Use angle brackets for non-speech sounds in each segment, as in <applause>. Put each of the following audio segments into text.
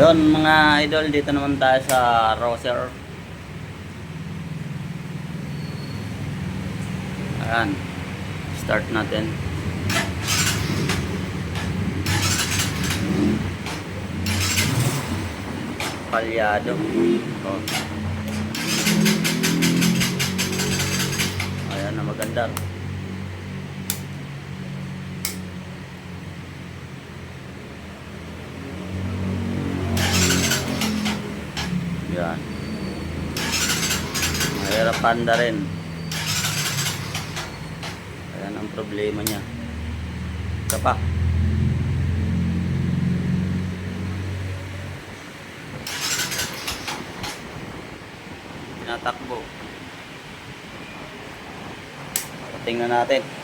Yun mga idol, dito naman tayo sa Roser. Ayan. Start natin. Palyado. Oh. Ayan na maganda. Yan. Mahirap panda rin. Ayan ang problema niya. Pa. Tinatakbo. Tingnan natin.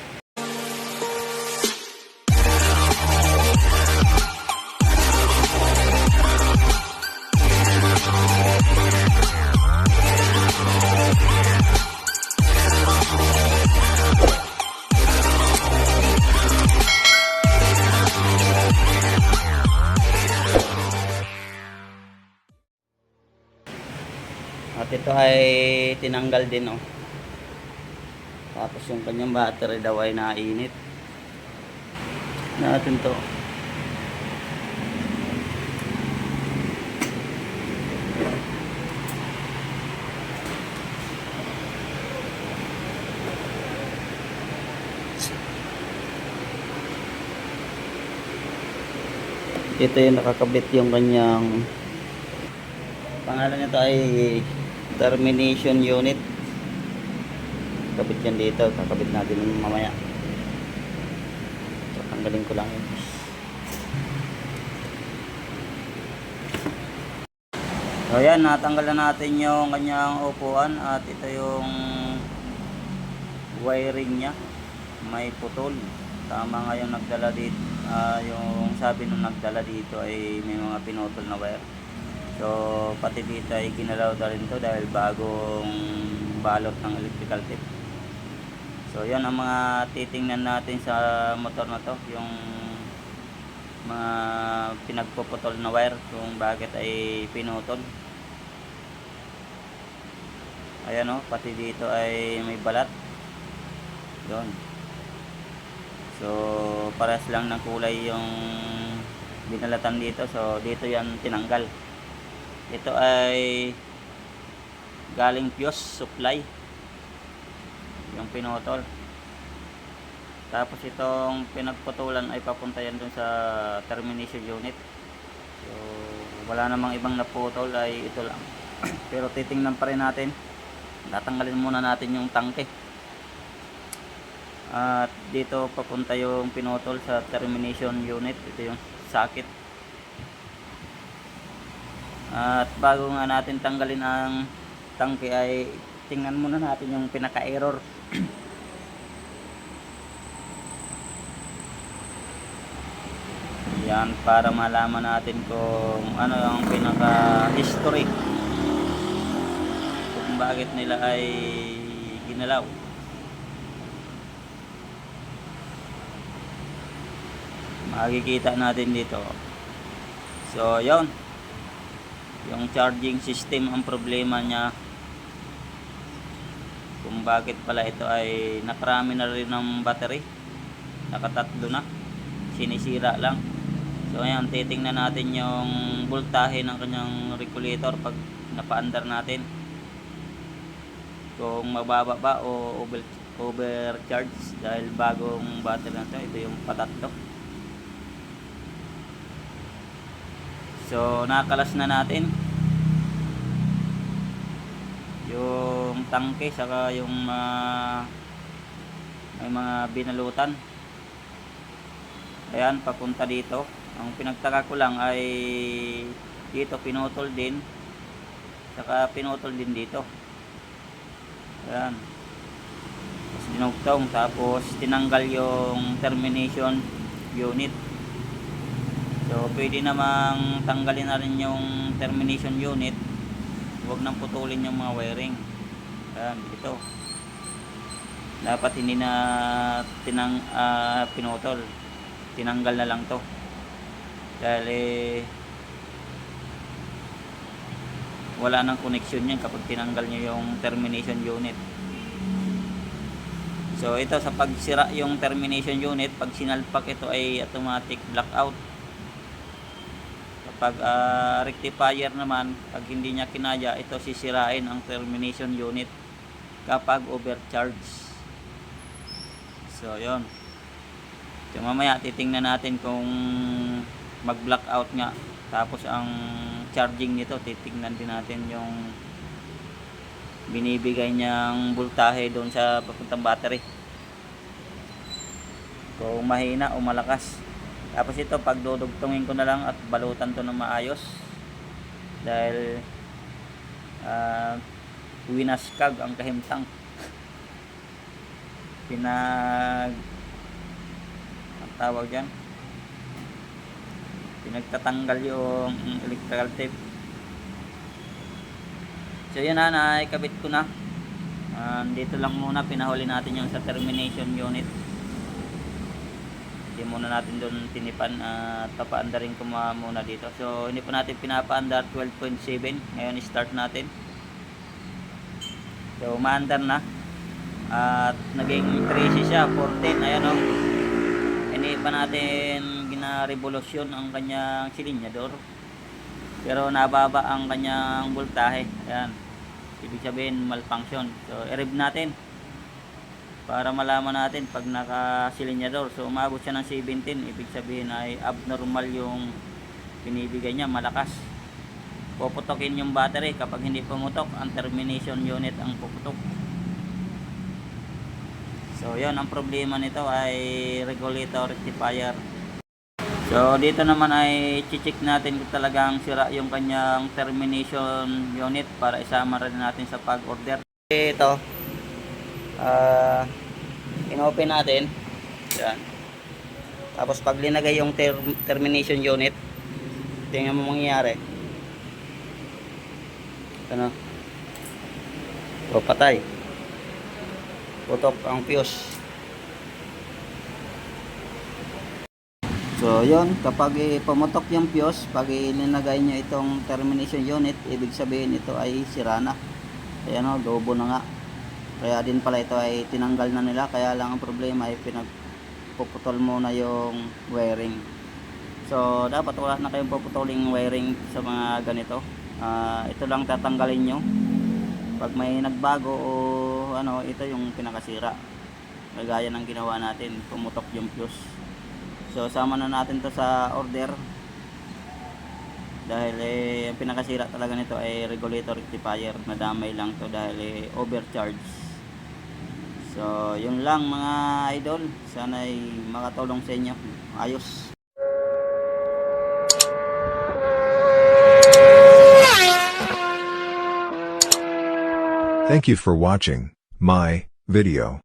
At ito ay tinanggal din oh. Tapos yung kanyang battery daw ay nainit. Natin to. Ito yung nakakabit yung kanyang pangalan nito ay termination unit. Kabit yan dito kakabit natin mamaya. Tanggalin ko lang yun. So yan natanggal na natin yung kanyang upuan at ito yung wiring nya may putol. Tama nga yung nagdala dito ah, yung sabi nung nagdala dito ay may mga pinutol na wire So, pati dito ay ginalaw na rin to dahil bagong balot ng electrical tape. So, yan ang mga titingnan natin sa motor na to. Yung mga pinagpuputol na wire kung bakit ay pinutol. Ayan o, pati dito ay may balat. Yun. So, pares lang ng kulay yung binalatan dito. So, dito yan tinanggal ito ay galing fuse supply. Yung pinutol tapos itong pinagputulan ay papunta yan dun sa termination unit. So wala namang ibang naputol ay ito lang. <clears throat> Pero titingnan pa rin natin. Tatanggalin muna natin yung tangke. At dito papunta yung pinutol sa termination unit. Ito yung socket at bago nga natin tanggalin ang tangke ay tingnan muna natin yung pinaka-error. <clears throat> Yan para malaman natin kung ano ang pinaka-history. Kung bakit nila ay ginalaw. Makikita natin dito. So, yon yung charging system ang problema niya. Kung bakit pala ito ay nakarami na rin ng battery. Nakatatlo na. Sinisira lang. So ayan titingnan natin yung voltahe ng kanyang regulator pag napaandar natin. Kung mababa ba o over, overcharge dahil bagong battery na to ito yung patatlo So, nakalas na natin yung tangke saka yung uh, may mga binalutan. Ayan, papunta dito. Ang pinagtaka ko lang ay dito pinutol din saka pinutol din dito. Ayan. Tapos dinugtong tapos tinanggal yung termination unit. So, pwede namang tanggalin na rin yung termination unit. Huwag nang putulin yung mga wiring. Ayan, dito. Dapat hindi na tinang, ah, pinutol. Tinanggal na lang to. Dahil eh, wala nang connection yan kapag tinanggal nyo yung termination unit. So ito sa pagsira yung termination unit, pag sinalpak ito ay automatic blackout. Kapag ah, rectifier naman, pag hindi niya kinaya, ito sisirain ang termination unit kapag overcharge. So yon. So mamaya titingnan natin kung mag-blackout nga. Tapos ang charging nito, titingnan din natin yung binibigay niyang voltahe doon sa papuntang battery. Kung mahina o malakas. Tapos ito, pag dudugtungin ko na lang at balutan to ng maayos. Dahil ah winaskag ang kahimtang. <laughs> Pinag ang tawag dyan pinagtatanggal yung electrical tape so yun na naikabit ko na Ah, dito lang muna pinahuli natin yung sa termination unit hindi muna natin doon tinipan at papaandarin ko muna dito. So hindi pa natin pinapaandar 12.7 ngayon start natin. So umaandar na. At naging 13 siya 14 ayan o hindi pa natin gina-revolusyon ang kanyang silinyador. Pero nababa ang kanyang voltahe. Ayan. Ibig sabihin malfunction. So i-rev natin para malaman natin pag naka-silinyador so umabot siya ng 17 ibig sabihin ay abnormal yung binibigay niya malakas puputokin yung battery kapag hindi pumutok ang termination unit ang puputok So, yon ang problema nito ay regulator rectifier. So, dito naman ay check natin kung talagang sira yung kanyang termination unit para isama rin natin sa pag-order. Ito, ah inopen natin. Yan. Tapos pag linagay yung ter- termination unit, tingnan mo mangyayari. Ano? O, patay putok ang fuse so yon kapag pumutok yung fuse pag ilinagay nyo itong termination unit ibig sabihin ito ay sira na ayan o lobo na nga kaya din pala ito ay tinanggal na nila. Kaya lang ang problema ay pinagpuputol muna yung wiring. So dapat wala na kayong puputuling wiring sa mga ganito. Ah, ito lang tatanggalin nyo. Pag may nagbago o ano ito yung pinakasira. Kagaya ng ginawa natin pumutok yung fuse. So sama na natin to sa order. Dahil eh ang pinakasira talaga nito ay regulator rectifier. Nadamay lang to dahil eh overcharge so yun lang mga idol. Sana ay makatulong sa inyo. Ayos. Thank you for watching my video.